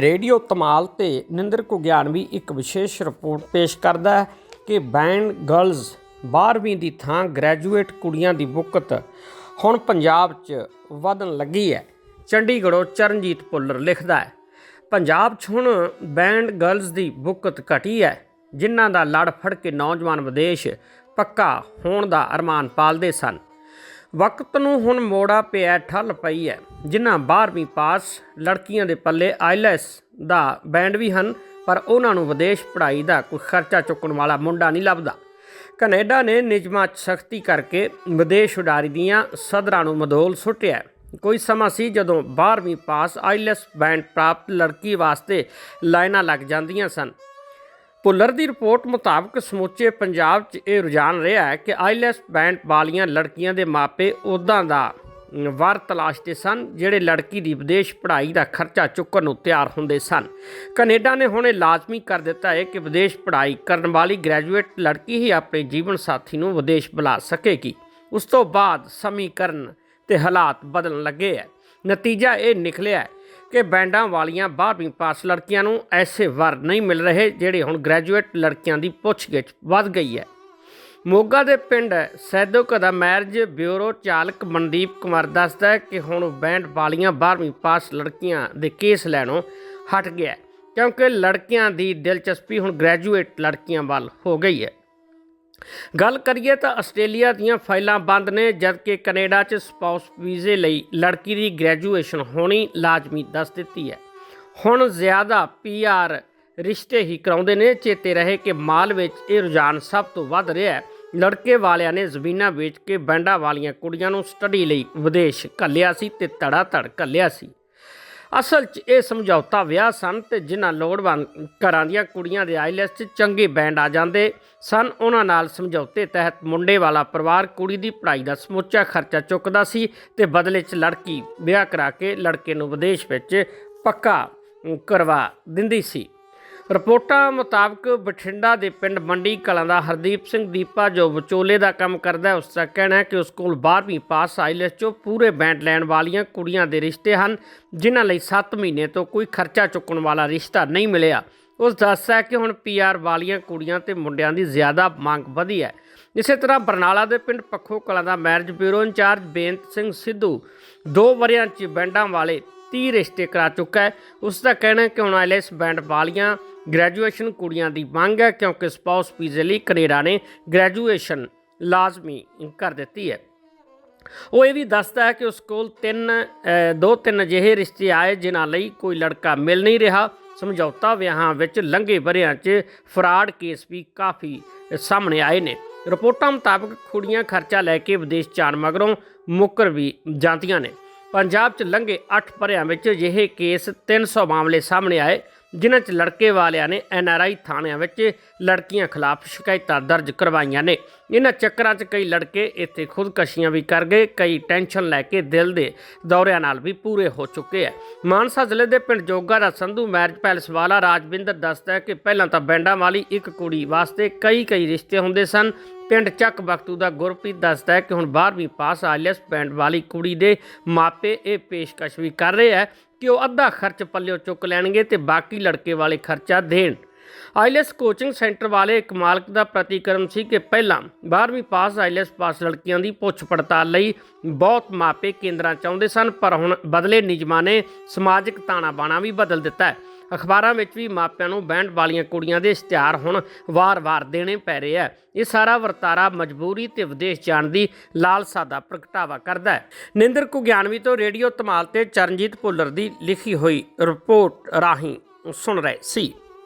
Radio ਤਮਾਲ ਤੇ ਨਿੰਦਰ ਕੁਗਿਆਨਵੀ ਇੱਕ ਵਿਸ਼ੇਸ਼ ਰਿਪੋਰਟ ਪੇਸ਼ ਕਰਦਾ ਹੈ ਕਿ ਬੈਂਡ ਗਰਲਜ਼ 12ਵੀਂ ਦੀ ਥਾਂ ਗ੍ਰੈਜੂਏਟ ਕੁੜੀਆਂ ਦੀ ਬੁੱਕਤ ਹੁਣ ਪੰਜਾਬ 'ਚ ਵਧਣ ਲੱਗੀ ਹੈ। ਚੰਡੀਗੜ੍ਹੋਂ ਚਰਨਜੀਤ ਪੁੱਲਰ ਲਿਖਦਾ ਹੈ, ਪੰਜਾਬ 'ਚ ਹੁਣ ਬੈਂਡ ਗਰਲਜ਼ ਦੀ ਬੁੱਕਤ ਘਟੀ ਹੈ, ਜਿਨ੍ਹਾਂ ਦਾ ਲੜ ਫੜ ਕੇ ਨੌਜਵਾਨ ਵਿਦੇਸ਼ ਪੱਕਾ ਹੋਣ ਦਾ ਅਰਮਾਨ ਪਾਲਦੇ ਸਨ। ਵਕਤ ਨੂੰ ਹੁਣ ਮੋੜਾ ਪਿਆ, ਠੱਲ ਪਈ ਹੈ ਜਿਨ੍ਹਾਂ 12ਵੀਂ ਪਾਸ ਲੜਕੀਆਂ ਦੇ ਪੱਲੇ ਆਈਲੈਸ ਦਾ ਬੈਂਡ ਵੀ ਹਨ, ਪਰ ਉਹਨਾਂ ਨੂੰ ਵਿਦੇਸ਼ ਪੜ੍ਹਾਈ ਦਾ ਕੋਈ ਖਰਚਾ ਚੁੱਕਣ ਵਾਲਾ ਮੁੰਡਾ ਨਹੀਂ ਲੱਭਦਾ। ਕੈਨੇਡਾ ਨੇ ਨਿਯਮਾਂ 'ਚ ਸਖਤੀ ਕਰਕੇ ਵਿਦੇਸ਼ ਉਡਾਰੀ ਦੀਆਂ ਸਦਰਾਂ ਨੂੰ ਮਧੋਲ ਸੁੱਟਿਆ। ਕੋਈ ਸਮਾਂ ਸੀ ਜਦੋਂ 12ਵੀਂ ਪਾਸ ਆਈਲੈਸ ਬੈਂਡ ਪ੍ਰਾਪਤ ਲੜਕੀ ਵਾਸਤੇ ਲਾਈਨਾਂ ਲੱਗ ਜਾਂਦੀਆਂ ਸਨ। ਭੁੱਲਰ ਦੀ ਰਿਪੋਰਟ ਮੁਤਾਬਕ ਸਮੁੱਚੇ ਪੰਜਾਬ 'ਚ ਇਹ ਰੁਝਾਨ ਰਿਹਾ ਹੈ ਕਿ ਆਈਲੈਸ ਬੈਂਡ ਵਾਲੀਆਂ ਲੜਕੀਆਂ ਦੇ ਮਾਪੇ ਉਦਾਂ ਦਾ ਵਰ ਤਲਾਸ਼ਦੇ ਸਨ, ਜਿਹੜੇ ਲੜਕੀ ਦੀ ਵਿਦੇਸ਼ ਪੜ੍ਹਾਈ ਦਾ ਖਰਚਾ ਚੁੱਕਣ ਨੂੰ ਤਿਆਰ ਹੁੰਦੇ ਸਨ। ਕੈਨੇਡਾ ਨੇ ਹੁਣ ਇਹ ਲਾਜ਼ਮੀ ਕਰ ਦਿੱਤਾ ਹੈ ਕਿ ਵਿਦੇਸ਼ ਪੜ੍ਹਾਈ ਕਰਨ ਵਾਲੀ ਗ੍ਰੈਜੂਏਟ ਲੜਕੀ ਹੀ ਆਪਣੇ ਜੀਵਨ ਸਾਥੀ ਨੂੰ ਵਿਦੇਸ਼ ਬੁਲਾ ਸਕੇਗੀ। ਉਸ ਤੋਂ ਬਾਅਦ ਸਮੀਕਰਨ ਤੇ ਹਾਲਾਤ ਬਦਲਣ ਲੱਗੇ ਹੈ। ਨਤੀਜਾ ਇਹ ਨਿਕਲਿਆ ਕਿ ਬੈਂਡਾਂ ਵਾਲੀਆਂ 12ਵੀਂ ਪਾਸ ਲੜਕੀਆਂ ਨੂੰ ਐਸੇ ਵਰ ਨਹੀਂ ਮਿਲ ਰਹੇ ਜਿਹੜੇ ਹੁਣ ਗ੍ਰੈਜੂਏਟ ਲੜਕੀਆਂ ਦੀ ਪੁੱਛਗਿੱਛ ਵੱਧ ਗਈ ਹੈ। ਮੋਗਾ ਦੇ ਪਿੰਡ ਸੈਦੋਕ ਦਾ ਮੈਰਿਜ ਬਿਊਰੋ ਚਾਲਕ ਮਨਦੀਪ ਕੁਮਾਰ ਦੱਸਦਾ ਹੈ ਕਿ ਹੁਣ ਬੈਂਡ ਵਾਲੀਆਂ 12ਵੀਂ ਪਾਸ ਲੜਕੀਆਂ ਦੇ ਕੇਸ ਲੈਣੋਂ ਹਟ ਗਿਆ ਕਿਉਂਕਿ ਲੜਕੀਆਂ ਦੀ ਦਿਲਚਸਪੀ ਹੁਣ ਗ੍ਰੈਜੂਏਟ ਲੜਕੀਆਂ ਵੱਲ ਹੋ ਗਈ ਹੈ। ਗੱਲ ਕਰੀਏ ਤਾਂ ਆਸਟ੍ਰੇਲੀਆ ਦੀਆਂ ਫਾਈਲਾਂ ਬੰਦ ਨੇ ਜਦਕਿ ਕੈਨੇਡਾ 'ਚ ਸਪਾਊਸ ਵੀਜ਼ੇ ਲਈ ਲੜਕੀ ਦੀ ਗ੍ਰੈਜੂਏਸ਼ਨ ਹੋਣੀ ਲਾਜ਼ਮੀ ਦੱਸ ਦਿੱਤੀ ਹੈ। ਹੁਣ ਜ਼ਿਆਦਾ ਪੀਆਰ ਰਿਸ਼ਤੇ ਹੀ ਕਰਾਉਂਦੇ ਨੇ, ਚੇਤੇ ਰਹੇ ਕਿ ਮਾਲ ਵਿੱਚ ਇਹ ਰੁਝਾਨ ਸਭ ਤੋਂ ਵੱਧ ਰਿਹਾ ਹੈ। ਲੜਕੇ ਵਾਲਿਆਂ ਨੇ ਜ਼ਮੀਨਾਂ ਵੇਚ ਕੇ ਬੈਂਡਾਂ ਵਾਲੀਆਂ ਕੁੜੀਆਂ ਨੂੰ ਸਟੱਡੀ ਲਈ ਵਿਦੇਸ਼ ਘੱਲਿਆ ਸੀ ਤੇ ਧੜਾ ਧੜ ਘੱਲਿਆ ਸੀ। ਅਸਲ 'ਚ ਇਹ ਸਮਝੌਤਾ ਵਿਆਹ ਸਨ ਤੇ ਜਿਨ੍ਹਾਂ ਲੋੜਵੰਦ ਘਰਾਂ ਦੀਆਂ ਕੁੜੀਆਂ ਦੇ ਆਈਲੈਸ 'ਚ ਚੰਗੇ ਬੈਂਡ ਆ ਜਾਂਦੇ ਸਨ, ਉਹਨਾਂ ਨਾਲ ਸਮਝੌਤੇ ਤਹਿਤ ਮੁੰਡੇ ਵਾਲਾ ਪਰਿਵਾਰ ਕੁੜੀ ਦੀ ਪੜ੍ਹਾਈ ਦਾ ਸਮੁੱਚਾ ਖਰਚਾ ਚੁੱਕਦਾ ਸੀ ਤੇ ਬਦਲੇ 'ਚ ਲੜਕੀ ਵਿਆਹ ਕਰਾ ਕੇ ਲੜਕੇ ਨੂੰ ਵਿਦੇਸ਼ ਵਿੱਚ ਪੱਕਾ ਕਰਵਾ ਦਿੰਦੀ ਸੀ। ਰਿਪੋਰਟਾਂ ਮੁਤਾਬਕ ਬਠਿੰਡਾ ਦੇ ਪਿੰਡ ਮੰਡੀ ਕਲਾਂ ਦਾ ਹਰਦੀਪ ਸਿੰਘ ਦੀਪਾ ਜੋ ਵਿਚੋਲੇ ਦਾ ਕੰਮ ਕਰਦਾ ਹੈ, ਉਸ ਦਾ ਕਹਿਣਾ ਹੈ ਕਿ ਉਸ ਕੋਲ 12ਵੀਂ ਪਾਸ ਆਈਲੈਸ ਚੋਂ ਪੂਰੇ ਬੈਂਡ ਲੈਣ ਵਾਲੀਆਂ ਕੁੜੀਆਂ ਦੇ ਰਿਸ਼ਤੇ ਹਨ, ਜਿਨ੍ਹਾਂ ਲਈ 7 ਮਹੀਨੇ ਤੋਂ ਕੋਈ ਖਰਚਾ ਚੁੱਕਣ ਵਾਲਾ ਰਿਸ਼ਤਾ ਨਹੀਂ ਮਿਲਿਆ। ਉਸ ਦੱਸਦਾ ਕਿ ਹੁਣ ਪੀਆਰ ਵਾਲੀਆਂ ਕੁੜੀਆਂ ਤੇ ਮੁੰਡਿਆਂ ਦੀ ਜ਼ਿਆਦਾ ਮੰਗ ਵਧੀ ਹੈ। ਇਸੇ ਤਰ੍ਹਾਂ ਬਰਨਾਲਾ ਦੇ ਪਿੰਡ ਪੱਖੋ ਕਲਾਂ ਦਾ marriage bureau incharge Beant Singh Sidhu ਦੋ ਵਰਿਆਂ 'ਚ ਬੈਂਡਾਂ ਵਾਲੇ 30 ਰਿਸ਼ਤੇ ਕਰਾ ਚੁੱਕਾ ਹੈ। ਉਸ ਦਾ ਕਹਿਣਾ ਹੈ ਕਿ ਹੁਣ ਆਈਲੈਸ ਬੈਂਡ ਵਾਲੀਆਂ ਗ੍ਰੈਜੂਏਸ਼ਨ ਕੁੜੀਆਂ ਦੀ ਮੰਗ ਹੈ, ਕਿਉਂਕਿ ਸਪਾਊਸ ਵੀਜ਼ੇ ਲਈ ਕੈਨੇਡਾ ਨੇ ਗ੍ਰੈਜੂਏਸ਼ਨ ਲਾਜ਼ਮੀ ਕਰ ਦਿੱਤੀ ਹੈ। ਉਹ ਇਹ ਵੀ ਦੱਸਦਾ ਹੈ ਕਿ ਉਸ ਕੋਲ ਤਿੰਨ ਦੋ ਤਿੰਨ ਅਜਿਹੇ ਰਿਸ਼ਤੇ ਆਏ, ਜਿਨ੍ਹਾਂ ਲਈ ਕੋਈ ਲੜਕਾ ਮਿਲ ਨਹੀਂ ਰਿਹਾ। ਸਮਝੌਤਾ ਵਿਆਹਾਂ ਵਿੱਚ ਲੰਘੇ ਵਰਿਆਂ 'ਚ ਫਰਾਡ ਕੇਸ ਵੀ ਕਾਫੀ ਸਾਹਮਣੇ ਆਏ ਨੇ। ਰਿਪੋਰਟਾਂ ਮੁਤਾਬਕ ਕੁੜੀਆਂ ਖਰਚਾ ਲੈ ਕੇ ਵਿਦੇਸ਼ ਜਾਣ ਮਗਰੋਂ ਮੁੱਕਰ ਵੀ ਜਾਂਦੀਆਂ ਨੇ। ਪੰਜਾਬ 'ਚ ਲੰਘੇ 8 ਭਰਿਆਂ ਵਿੱਚ ਅਜਿਹੇ ਕੇਸ 300 ਮਾਮਲੇ ਸਾਹਮਣੇ ਆਏ, ਜਿਨ੍ਹਾਂ 'ਚ ਲੜਕੇ ਵਾਲਿਆਂ ਨੇ ਐਨਆਰਆਈ ਥਾਣਿਆਂ ਵਿੱਚ ਲੜਕੀਆਂ ਖਿਲਾਫ ਸ਼ਿਕਾਇਤਾਂ ਦਰਜ ਕਰਵਾਈਆਂ ਨੇ। ਇਹਨਾਂ ਚੱਕਰਾਂ 'ਚ ਕਈ ਲੜਕੇ ਇੱਥੇ ਖੁਦਕਸ਼ੀਆਂ ਵੀ ਕਰ ਗਏ, ਕਈ ਟੈਨਸ਼ਨ ਲੈ ਕੇ ਦਿਲ ਦੇ ਦੌਰਿਆਂ ਨਾਲ ਵੀ ਪੂਰੇ ਹੋ ਚੁੱਕੇ ਹੈ ਮਾਨਸਾ ਜ਼ਿਲ੍ਹੇ ਦੇ ਪਿੰਡ ਜੋਗਾ ਦਾ ਸੰਧੂ ਮੈਰਿਜ ਪੈਲਸ ਵਾਲਾ ਰਾਜਵਿੰਦਰ ਦੱਸਦਾ ਹੈ ਕਿ ਪਹਿਲਾਂ ਤਾਂ ਬੈਂਡਾਂ ਵਾਲੀ ਇੱਕ ਕੁੜੀ ਵਾਸਤੇ ਕਈ ਕਈ ਰਿਸ਼ਤੇ ਹੁੰਦੇ ਸਨ ਪਿੰਡ ਚੱਕ ਬਖਤੂ ਦਾ ਗੁਰਪ੍ਰੀਤ ਦੱਸਦਾ ਹੈ ਕਿ ਹੁਣ 12ਵੀਂ ਪਾਸ ਆਈਲੈਸ ਬੈਂਡ ਵਾਲੀ ਕੁੜੀ ਦੇ ਮਾਪੇ ਇਹ ਪੇਸ਼ਕਸ਼ ਵੀ ਕਰ ਰਹੇ ਹੈ ਕਿ ਉਹ ਅੱਧਾ ਖਰਚ ਪੱਲਿਓ ਚੁੱਕ ਲੈਣਗੇ ਤੇ ਬਾਕੀ ਲੜਕੇ ਵਾਲੇ ਖਰਚਾ ਦੇਣ। ਆਈਲੈਸ ਕੋਚਿੰਗ ਸੈਂਟਰ ਵਾਲੇ ਇੱਕ ਮਾਲਕ ਦਾ ਪ੍ਰਤੀਕਰਮ ਸੀ ਕਿ ਪਹਿਲਾਂ 12ਵੀਂ ਪਾਸ ਆਈਲੈਸ ਪਾਸ ਲੜਕੀਆਂ ਦੀ ਪੁੱਛ ਪੜਤਾਲ ਲਈ ਬਹੁਤ ਮਾਪੇ ਕੇਂਦਰਾਂ ਚਾਹੁੰਦੇ ਸਨ, ਪਰ ਹੁਣ ਬਦਲੇ ਨਿਯਮਾਂ ਨੇ ਸਮਾਜਿਕ ਤਾਣਾ ਬਾਣਾ ਵੀ ਬਦਲ ਦਿੱਤਾ ਹੈ। ਅਖਬਾਰਾਂ ਵਿੱਚ ਵੀ ਮਾਪਿਆਂ ਨੂੰ ਬੈਂਡ ਵਾਲੀਆਂ ਕੁੜੀਆਂ ਦੇ ਇਸ਼ਤਿਹਾਰ ਹੁਣ ਵਾਰ-ਵਾਰ ਦੇਣੇ ਪੈ ਰਹੇ ਆ। ਇਹ ਸਾਰਾ ਵਰਤਾਰਾ ਮਜਬੂਰੀ ਤੇ ਵਿਦੇਸ਼ ਜਾਣ ਦੀ ਲਾਲਸਾ ਦਾ ਪ੍ਰਗਟਾਵਾ ਕਰਦਾ ਹੈ। ਨਿੰਦਰ ਕੁਗਿਆਨਵੀ ਤੋਂ ਰੇਡੀਓ ਧਮਾਲ ਤੇ ਚਰਨਜੀਤ ਭੁੱਲਰ ਦੀ ਲਿਖੀ ਹੋਈ ਰਿਪੋਰਟ ਰਾਹੀਂ ਸੁਣ ਰਹੇ ਸੀ।